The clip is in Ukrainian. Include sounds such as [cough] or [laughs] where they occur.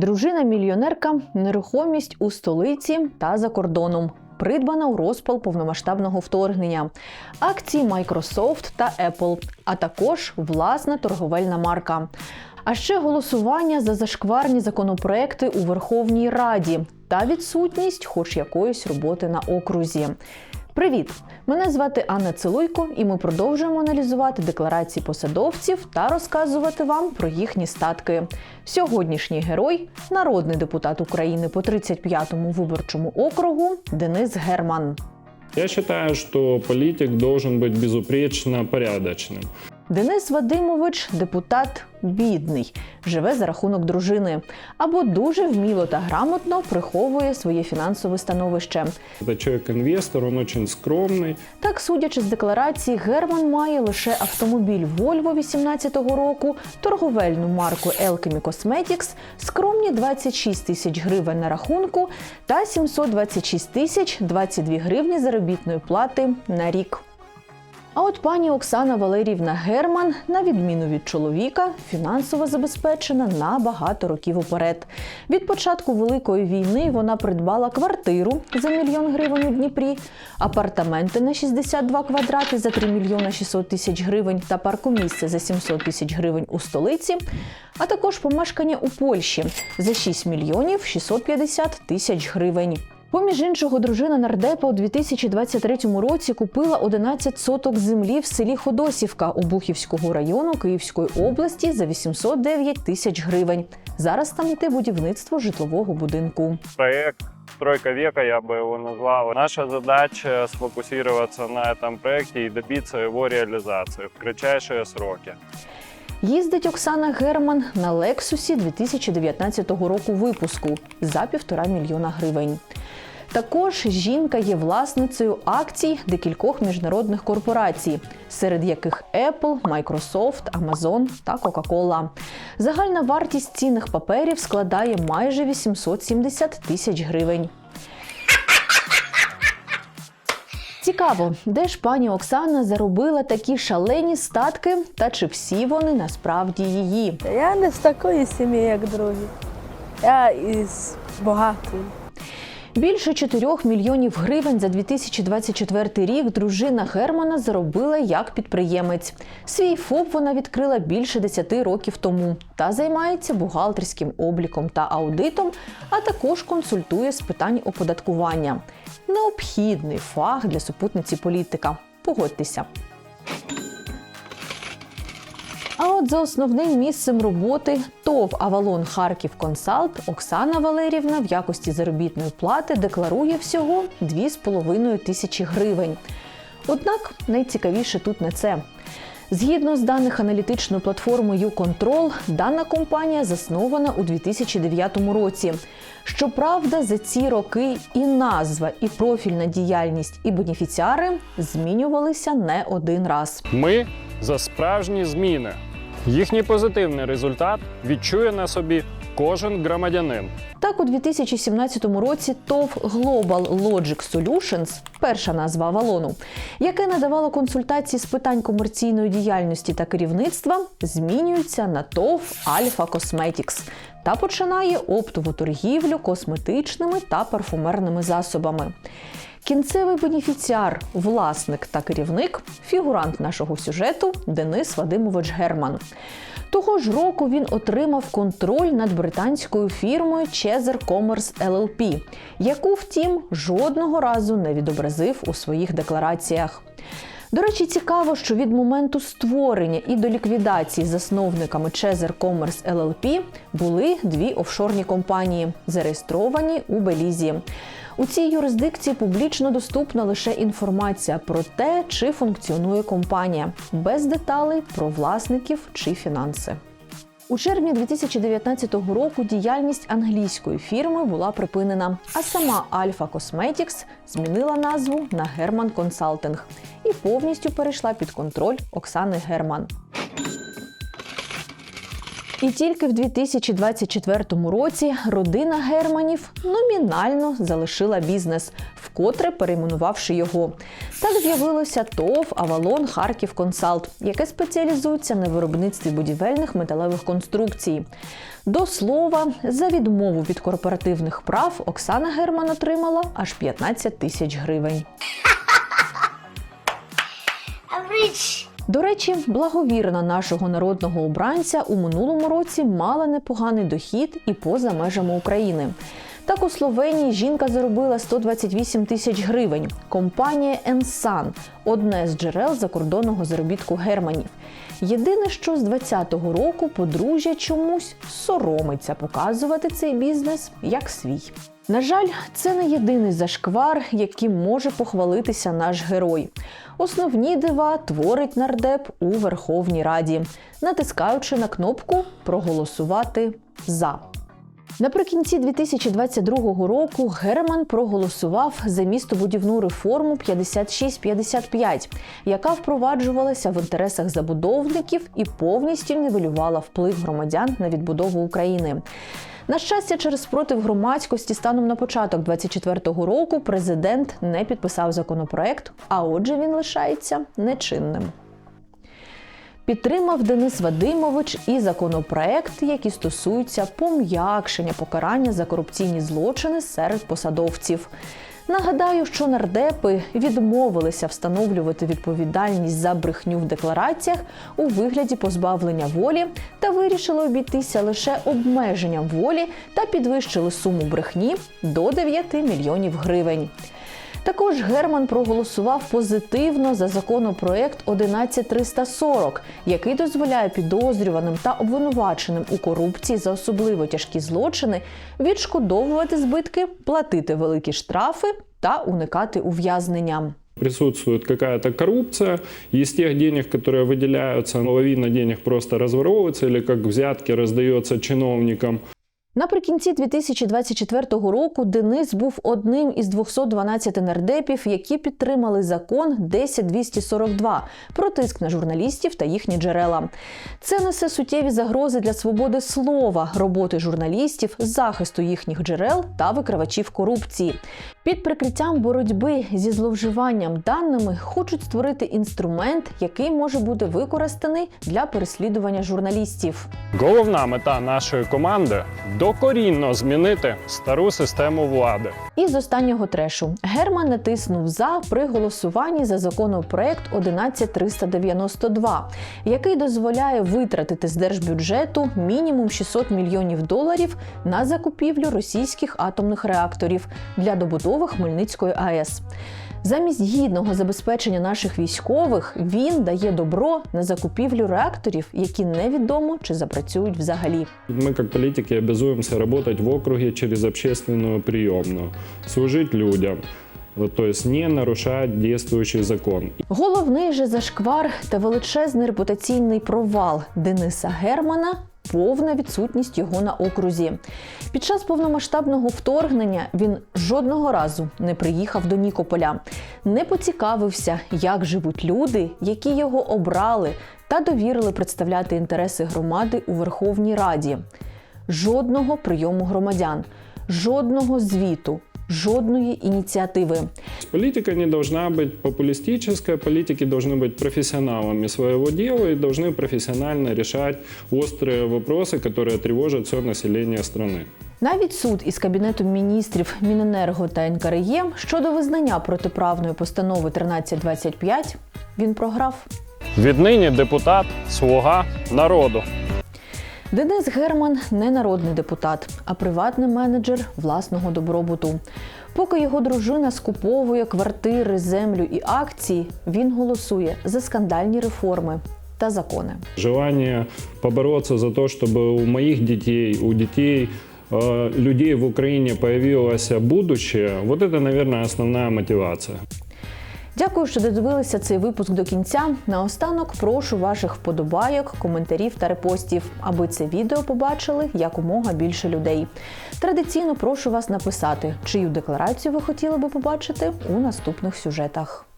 Дружина мільйонерка, нерухомість у столиці та за кордоном. Придбана у розпал повномасштабного вторгнення, акції Microsoft та Apple, а також власна торговельна марка. А ще голосування за зашкварні законопроекти у Верховній Раді та відсутність хоч якоїсь роботи на окрузі. Привіт! Мене звати Анна Целуйко, і ми продовжуємо аналізувати декларації посадовців та розказувати вам про їхні статки. Сьогоднішній герой народний депутат України по 35-му виборчому округу Денис Герман. Я считаю, что политик должен быть безупречно порядочным. Денис Вадимович депутат бідний, живе за рахунок дружини або дуже вміло та грамотно приховує своє фінансове становище. Это человек-инвестор, он очень скромный. Так, судячи з декларації, Герман має лише автомобіль Volvo 18-го року, торговельну марку Alchemy Cosmetics, скромні 26 тисяч гривень на рахунку та 726 тисяч 22 гривні заробітної плати на рік. А от пані Оксана Валеріївна Герман, на відміну від чоловіка, фінансово забезпечена на багато років уперед. Від початку великої війни вона придбала квартиру за мільйон гривень у Дніпрі, апартаменти на 62 квадрати за 3 мільйона 600 тисяч гривень та паркомісце за 700 тисяч гривень у столиці, а також помешкання у Польщі за 6 мільйонів 650 тисяч гривень. Поміж іншого, дружина нардепа у 2023 році купила 11 соток землі в селі Ходосівка Обухівського району Київської області за 809 тисяч гривень. Зараз там йде будівництво житлового будинку. проект «Стройка века», я бы его назвал. Наша задача сфокусироваться на этом проекте и добиться его реализации в кратчайшие сроки. Їздить Оксана Герман на Лексусі 2019 року випуску за півтора мільйона гривень. Також жінка є власницею акцій декількох міжнародних корпорацій, серед яких Apple, Microsoft, Amazon та Coca-Cola. Загальна вартість цінних паперів складає майже 870 тисяч гривень. Цікаво, де ж пані Оксана заробила такі шалені статки, та чи всі вони насправді її? Я не з такої сім'ї, як другі. Я із багатої. Більше 4 мільйонів гривень за 2024 рік дружина Германа заробила як підприємець. Свій ФОП вона відкрила більше 10 років тому та займається бухгалтерським обліком та аудитом, а також консультує з питань оподаткування. Необхідний фах для супутниці політика. Погодьтеся. А от за основним місцем роботи ТОВ Авалон Харків Консалт Оксана Валерівна в якості заробітної плати декларує всього 2,5 тисячі гривень. Однак найцікавіше тут не це. Згідно з даних аналітичної платформи YouControl, дана компанія заснована у 2009 році. Щоправда, за ці роки і назва, і профільна діяльність, і бенефіціари змінювалися не один раз. Ми за справжні зміни. Їхній позитивний результат відчує на собі кожен громадянин. Так, у 2017 році ТОВ Global Logic Solutions, перша назва Авалону, яке надавало консультації з питань комерційної діяльності та керівництва, змінюється на ТОВ Alpha Cosmetics та починає оптову торгівлю косметичними та парфумерними засобами. Кінцевий бенефіціар, власник та керівник, фігурант нашого сюжету Денис Вадимович Герман. Того ж року він отримав контроль над британською фірмою Cheser Commerce LLP, яку, втім, жодного разу не відобразив у своїх деклараціях. До речі, цікаво, що від моменту створення і до ліквідації засновниками Cheser Commerce LLP були дві офшорні компанії, зареєстровані у Белізі. У цій юрисдикції публічно доступна лише інформація про те, чи функціонує компанія, без деталей про власників чи фінанси. У червні 2019 року діяльність англійської фірми була припинена, а сама Alpha Cosmetics змінила назву на Герман Консалтинг і повністю перейшла під контроль Оксани Герман. І тільки в 2024 році родина Германів номінально залишила бізнес, вкотре перейменувавши його. Так з'явилося ТОВ Авалон Харків Консалт, яке спеціалізується на виробництві будівельних металевих конструкцій. До слова, за відмову від корпоративних прав Оксана Герман отримала аж 15 тисяч гривень. [laughs] До речі, благовірна нашого народного обранця у минулому році мала непоганий дохід і поза межами України. Так у Словенії жінка заробила 128 тисяч гривень. Компанія Ensan – одне з джерел закордонного заробітку германів. Єдине, що з 20-го року подружжя чомусь соромиться показувати цей бізнес як свій. На жаль, це не єдиний зашквар, яким може похвалитися наш герой. Основні дива творить нардеп у Верховній Раді, натискаючи на кнопку Проголосувати за. Наприкінці 2022 року Герман проголосував за містобудівну реформу 5655, яка впроваджувалася в інтересах забудовників і повністю нівелювала вплив громадян на відбудову України. На щастя, через спротив громадськості станом на початок 2024 року президент не підписав законопроект, а отже, він лишається нечинним. Підтримав Денис Вадимович і законопроект, які стосуються пом'якшення покарання за корупційні злочини серед посадовців. Нагадаю, що нардепи відмовилися встановлювати відповідальність за брехню в деклараціях у вигляді позбавлення волі та вирішили обійтися лише обмеженням волі та підвищили суму брехні до 9 мільйонів гривень. Також Герман проголосував позитивно за законопроект 11340, який дозволяє підозрюваним та обвинуваченим у корупції за особливо тяжкі злочини відшкодовувати збитки, платити великі штрафи та уникати ув'язнення. присутствует какая-то коррупция, и из тех денег, которые выделяются, половина денег просто разворовывается или как взятки раздается чиновникам. Наприкінці 2024 року Денис був одним із 212 нардепів, які підтримали закон 10242 про тиск на журналістів та їхні джерела. Це несе суттєві загрози для свободи слова, роботи журналістів, захисту їхніх джерел та викривачів корупції. Під прикриттям боротьби зі зловживанням даними хочуть створити інструмент, який може бути використаний для переслідування журналістів. Головна мета нашої команди докорінно змінити стару систему влади. І з останнього трешу Герман натиснув за при голосуванні за законопроект 11392, який дозволяє витратити з держбюджету мінімум 600 мільйонів доларів на закупівлю російських атомних реакторів для добудови Хмельницької АЕС. Замість гідного забезпечення наших військових він дає добро на закупівлю реакторів, які невідомо чи запрацюють взагалі. Мы, как политики, обязуемся работать в округе через общественную приемную, служить людям, то есть не нарушать действующий закон. Головний же зашквар та величезний репутаційний провал Дениса Германа. Повна відсутність його на окрузі. Під час повномасштабного вторгнення він жодного разу не приїхав до Нікополя, не поцікавився, як живуть люди, які його обрали та довірили представляти інтереси громади у Верховній Раді. Жодного прийому громадян, жодного звіту, жодної ініціативи. Политика не должна быть популистическая, политики должны быть профессионалами своего дела и должны профессионально решать острые вопросы, которые тревожат все население страны. Навіть суд із кабінетом міністрів Міненерго та НКРЄ щодо визнання протиправної постанови 1325 він програв. Віднині депутат слуга народу. Денис Герман не народний депутат, а приватний менеджер власного добробуту. Поки його дружина скуповує квартири, землю і акції, він голосує за скандальні реформи та закони. Желание побороться за то, чтобы у моих детей, у детей э, людей в Украине появилось будущее, вот это, наверное, основная мотивация. Дякую, що додивилися цей випуск до кінця. Наостанок прошу ваших вподобайок, коментарів та репостів, аби це відео побачили якомога більше людей. Традиційно прошу вас написати, чию декларацію ви хотіли би побачити у наступних сюжетах.